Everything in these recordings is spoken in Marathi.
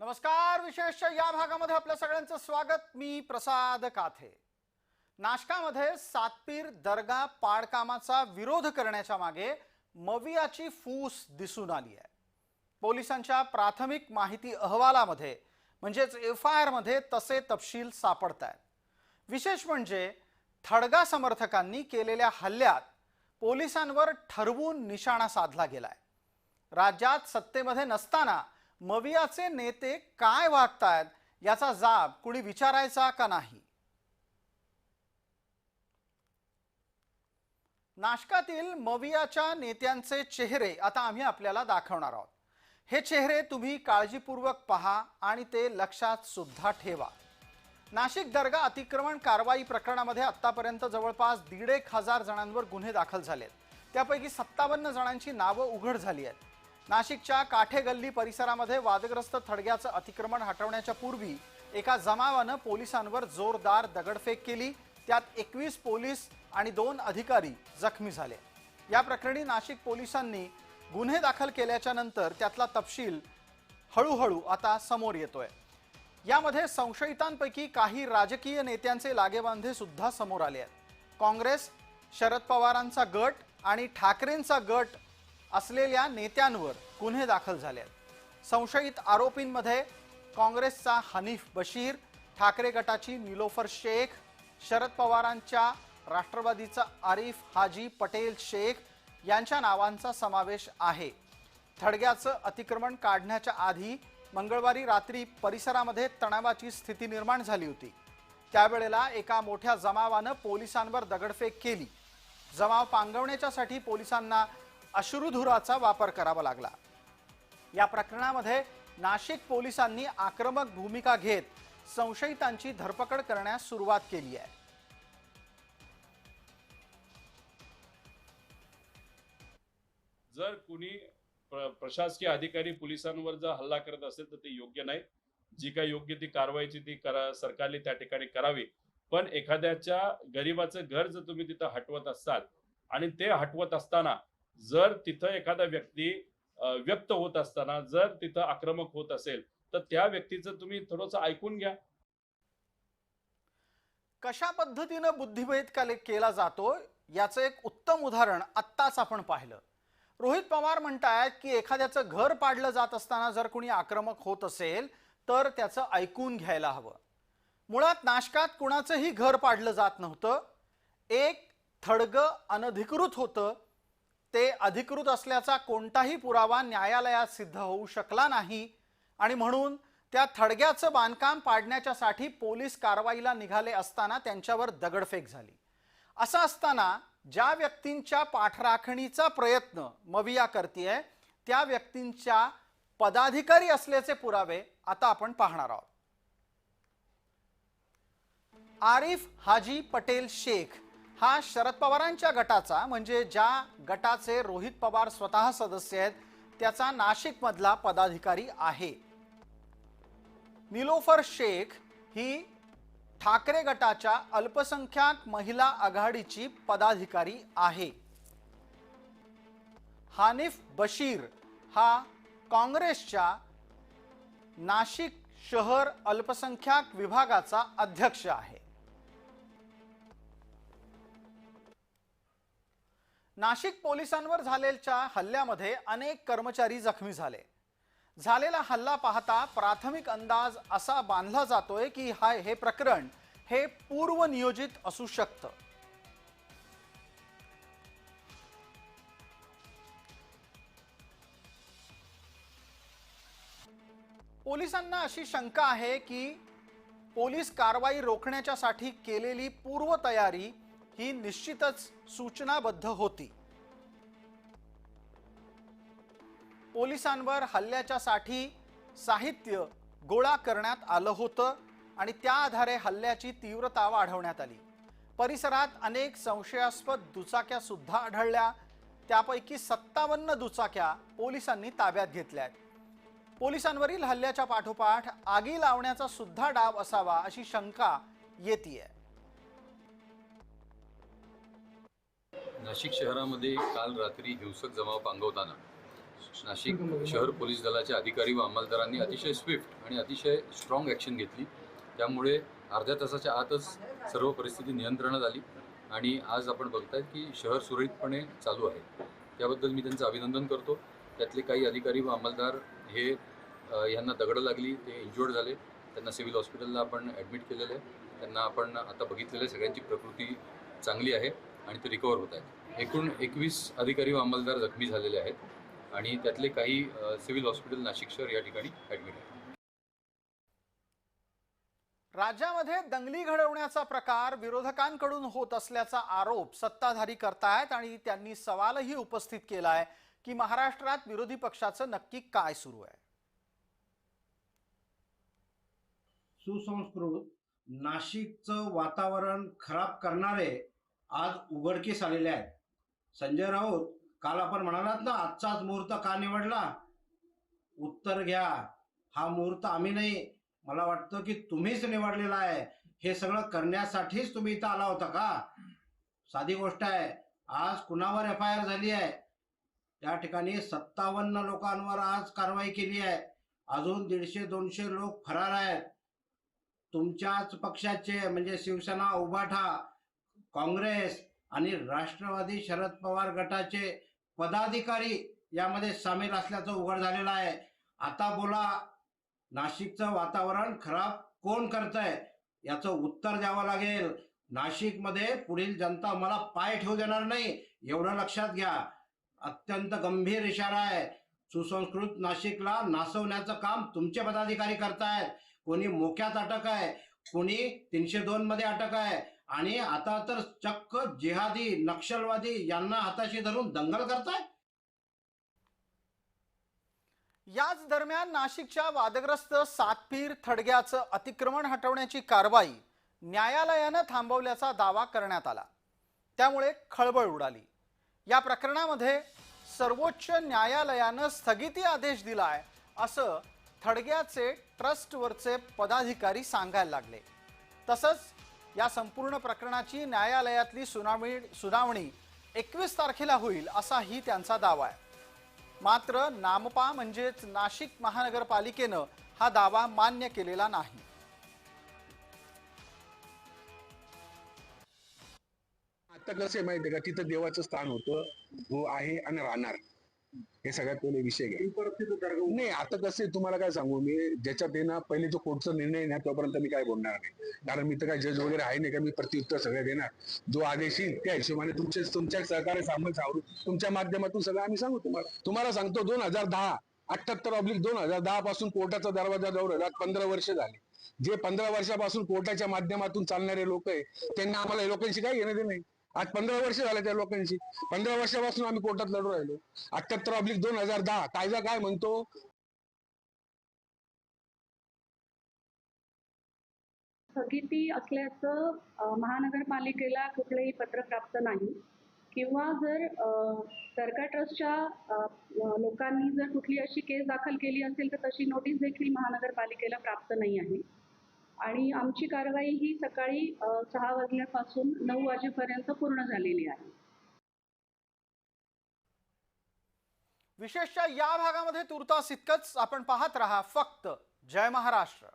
नमस्कार विशेष या भागामध्ये आपल्या सगळ्यांचं स्वागत. मी प्रसाद काथे. नाशकामध्ये सातपीर दर्गा पाडकामाचा विरोध करण्याच्या मागे मवियाची फूस दिसून आली आहे. पोलिसांच्या प्राथमिक माहिती अहवालामध्ये म्हणजेच एफ आय आरमध्ये तसे तपशील सापडत आहेत विशेष म्हणजे थडगा समर्थकांनी केलेल्या हल्ल्यात पोलिसांवर ठरवून निशाणा साधला गेलाय. राज्यात सत्तेमध्ये नसताना मवियाचे नेते काय वागतायत याचा जाब कुणी विचारायचा का नाही? नाशकातील मवियाच्या नेत्यांचे चेहरे आता आम्ही आपल्याला दाखवणार आहोत. हे चेहरे तुम्ही काळजीपूर्वक पहा आणि ते लक्षात सुद्धा ठेवा. नाशिक दर्गा अतिक्रमण कारवाई प्रकरणामध्ये आतापर्यंत जवळपास दीड एक हजार जणांवर गुन्हे दाखल झालेत. त्यापैकी सत्तावन्न जणांची नावं उघड झाली आहेत. नाशिकच्या काठे गल्ली परिसरामध्ये वादग्रस्त थडग्याचं अतिक्रमण हटवण्याच्या पूर्वी एका जमावानं पोलिसांवर जोरदार दगडफेक केली. त्यात एकवीस पोलीस आणि दोन अधिकारी जखमी झाले. या प्रकरणी नाशिक पोलिसांनी गुन्हे दाखल केल्याच्यानंतर त्यातला तपशील हळूहळू आता समोर येतोय. यामध्ये संशयितांपैकी काही राजकीय नेत्यांचे लागेबांधे सुद्धा समोर आले आहेत. काँग्रेस शरद पवारांचा गट आणि ठाकरेंचा गट असलेल्या नेत्यांवर गुन्हे दाखल झाले आहेत. संशयित आरोपींमध्ये काँग्रेसचा हनीफ बशीर ठाकरे गटाची निलोफर शेख शरद पवारांच्या राष्ट्रवादीचा आरिफ हाजी पटेल शेख यांच्या नावांचा समावेश आहे. थडग्याचं अतिक्रमण काढण्याच्या आधी मंगळवारी रात्री परिसरामध्ये तणावाची स्थिती निर्माण झाली होती. त्यावेळेला एका मोठ्या जमावानं पोलिसांवर दगडफेक केली. जमाव पांगवण्याच्यासाठी पोलिसांना अश्रुधुराचा वापर करावा लागला. या प्रकरणामध्ये नाशिक पोलिसांनी आक्रमक भूमिका घेत संशयितांची धरपकड करण्यास सुरुवात केली आहे. जर कुणी प्र- प्रशासकीय अधिकारी पोलिसांवर जर हल्ला करत असेल तर ते योग्य नाही. जी काही योग्य ती कारवाईची ती करा सरकारने त्या ठिकाणी करावी. पण एखाद्याच्या गरिबाचं घर जर तुम्ही तिथं हटवत असाल आणि ते हटवत असताना जर तिथं एखादा व्यक्ती व्यक्त होत असताना जर तिथं आक्रमक होत असेल तर त्या व्यक्तीचं तुम्ही थोडंसं ऐकून घ्या. कशा पद्धतीनं बुद्धिभेद केला जातो? याचं एक उत्तम उदाहरण आत्ताच आपण पाहिलं. रोहित पवार म्हणतायत की एखाद्याचं घर पाडलं जात असताना जर कुणी आक्रमक होत असेल तर त्याचं ऐकून घ्यायला हवं. मुळात नाशकात कुणाचंही घर पाडलं जात नव्हतं. एक थडगं अनधिकृत होतं. ते अधिकृत असल्याचा कोणताही पुरावा न्यायालयात सिद्ध होऊ शकला नाही आणि म्हणून त्या थडग्याचं बांधकाम पाडण्याच्यासाठी पोलीस कारवाईला निघाले असताना त्यांच्यावर दगडफेक झाली. असं असताना ज्या व्यक्तींच्या पाठराखणीचा प्रयत्न मविया करतीये त्या व्यक्तींच्या पदाधिकारी असल्याचे पुरावे आता आपण पाहणार आहोत. आरिफ हाजी पटेल शेख हा शरद पवारांच्या गटाचा म्हणजे ज्या गटाचे रोहित पवार स्वतः सदस्य आहेत त्याचा नाशिकमधला पदाधिकारी आहे. निलोफर शेख ही ठाकरे गटाच्या अल्पसंख्याक महिला आघाडीची पदाधिकारी आहे. हानिफ बशीर हा काँग्रेसच्या नाशिक शहर अल्पसंख्याक विभागाचा अध्यक्ष आहे. नाशिक पोलिसांवर झालेल्या हल्ल्यामध्ये अनेक कर्मचारी जखमी झाले. झालेला हल्ला पाहता प्राथमिक अंदाज असा बांधला जातोय की हा हे प्रकरण हे पूर्वनियोजित असू शकतं. पोलिसांना अशी शंका आहे की पोलीस कारवाई रोखण्याच्यासाठी केलेली पूर्वतयारी ही निश्चितच सूचनाबद्ध होती. पोलिसांवर हल्ल्याच्यासाठी साहित्य गोळा करण्यात आलं होतं आणि त्या आधारे हल्ल्याची तीव्रता वाढवण्यात आली. परिसरात अनेक संशयास्पद दुचाक्या सुद्धा आढळल्या. त्यापैकी सत्तावन्न दुचाक्या पोलिसांनी ताब्यात घेतल्या आहेत. पोलिसांवरील हल्ल्याच्या पाठोपाठ आगी लावण्याचा सुद्धा डाव असावा अशी शंका येते नाशिक शहरामध्ये काल रात्री हिंसक जमाव पांगवताना नाशिक शहर पोलीस दलाचे अधिकारी व अंमलदारांनी अतिशय स्विफ्ट आणि अतिशय स्ट्रॉंग ॲक्शन घेतली. त्यामुळे अर्ध्या तासाच्या आतच सर्व परिस्थिती नियंत्रणात आली आणि आज आपण बघतायत की शहर सुरळीतपणे चालू आहे. त्याबद्दल मी त्यांचं अभिनंदन करतो. त्यातले काही अधिकारी व अंमलदार हे यांना दगडं लागली ते इंज्युअर्ड झाले. त्यांना सिव्हिल हॉस्पिटलला आपण ॲडमिट केलेलं आहे. त्यांना आपण आता बघितलेलं आहे सगळ्यांची प्रकृती चांगली आहे आणि ते रिकवर होत आहेत. एकूण एकवीस अधिकारी व अंमलदार जखमी झालेले आहेत. आणि त्यातले काही सिव्हिल हॉस्पिटल नाशिक शहर या ठिकाणी ॲडमिट आहेत. राज्यामध्ये दंगली घडवण्याचा प्रकार विरोधकांकडून होत असल्याचा आरोप सत्ताधारी करतायत आणि त्यांनी सवालही उपस्थित केलाय की महाराष्ट्रात विरोधी पक्षाचं नक्की काय सुरू आहे? सुसंस्कृत नाशिकचं वातावरण खराब करणारे आज उघडकीस आलेले आहेत. संजय राऊत काल आपण म्हणालात ना आजचाच मुहूर्त का निवडला? उत्तर घ्या. हा मुहूर्त आम्ही नाही. मला वाटतं की तुम्हीच निवडलेला आहे. हे सगळं करण्यासाठीच तुम्ही इथं आला होता का? साधी गोष्ट आहे. आज कुणावर एफ आय आर झाली आहे? त्या ठिकाणी सत्तावन्न लोकांवर आज कारवाई केली आहे. अजून दीडशे दोनशे लोक फरार आहेत. तुमच्याच पक्षाचे म्हणजे शिवसेना उभाठा काँग्रेस आणि राष्ट्रवादी शरद पवार गटाचे पदाधिकारी यामध्ये सामील असल्याचं उघड झालेलं आहे. आता बोला नाशिकचं वातावरण खराब कोण करतंय? याचं उत्तर द्यावं लागेल. नाशिकमध्ये पुढील जनता मला पाय ठेवू देणार नाही एवढं लक्षात घ्या. अत्यंत गंभीर इशारा आहे. सुसंस्कृत नाशिकला नासवण्याचं काम तुमचे पदाधिकारी करतायत. कोणी मोक्यात अटक आहे कोणी तीनशे दोन मध्ये अटक आहे. आणि आता तर चक्क जिहादी नक्षलवादी यांना हाताशी धरून दंगल करताय? याच दरम्यान नाशिकच्या वादग्रस्त सातपीर थडग्याचं अतिक्रमण हटवण्याची कारवाई न्यायालयानं थांबवल्याचा दावा करण्यात आला. त्यामुळे खळबळ उडाली. या प्रकरणामध्ये सर्वोच्च न्यायालयानं स्थगिती आदेश दिलाय असं थडग्याचे ट्रस्टवरचे पदाधिकारी सांगायला लागले. तसंच या संपूर्ण प्रकरणाची न्यायालयातली सुनावणी सुनावणी एकवीस तारखेला होईल असाही त्यांचा दावा आहे. मात्र नामपा म्हणजेच नाशिक महानगरपालिकेनं हा दावा मान्य केलेला नाही. आता कसं आहे माहितीये का? तिथं देवाचं स्थान होतं हो आहे आणि राहणार. हे सगळ्यात पहिले विषय घ्या. नाही आता कसं तुम्हाला काय सांगू मी ज्याच्यात आहे ना पहिले जो कोर्टचा निर्णय ना तोपर्यंत मी काय बोलणार नाही. कारण मी तर काय जज वगैरे आहे नाही का मी प्रत्युत्तर सगळं देणार जो आदेश येईल त्या हिशोबाने तुमचे तुमच्या सहकार्य सामान सावरू तुमच्या माध्यमातून सगळं आम्ही सांगू तुम्हाला. तुम्हाला सांगतो दोन हजार दहा अठ्याहत्तर ऑब्लिक दोन हजार दहा पासून कोर्टाचा दरवाजा जवळ आज पंधरा वर्ष झाले. जे पंधरा वर्षापासून कोर्टाच्या माध्यमातून चालणारे लोक आहे त्यांना आम्हाला लोकांशी काय घेणं देणं आज पंधरा वर्ष झाले त्या लोकांची पंधरा वर्षापासून आम्ही कोर्टात लढू राहिलो. अठ्याहत्तर ऑब्लिक दोन हजार दहा. कायदा काय म्हणतो? स्थगिती असल्याचं महानगरपालिकेला कुठलंही पत्र प्राप्त नाही. किंवा जर सरकार ट्रस्टच्या लोकांनी जर कुठली अशी केस दाखल केली असेल तर तशी नोटीस देखील महानगरपालिकेला प्राप्त नाही आहे. आणि आमची कारवाई ही सकाळी सहा वाजल्यापासून नऊ वाजेपर्यंत पूर्ण झालेली आहे. विशेषतः या भागामध्ये तुर्तास इतकंच आपण पाहत राहा फक्त जय महाराष्ट्र.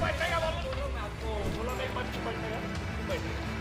बैठ जाएगा बाबू? आपको बैठ जाएगा बैठ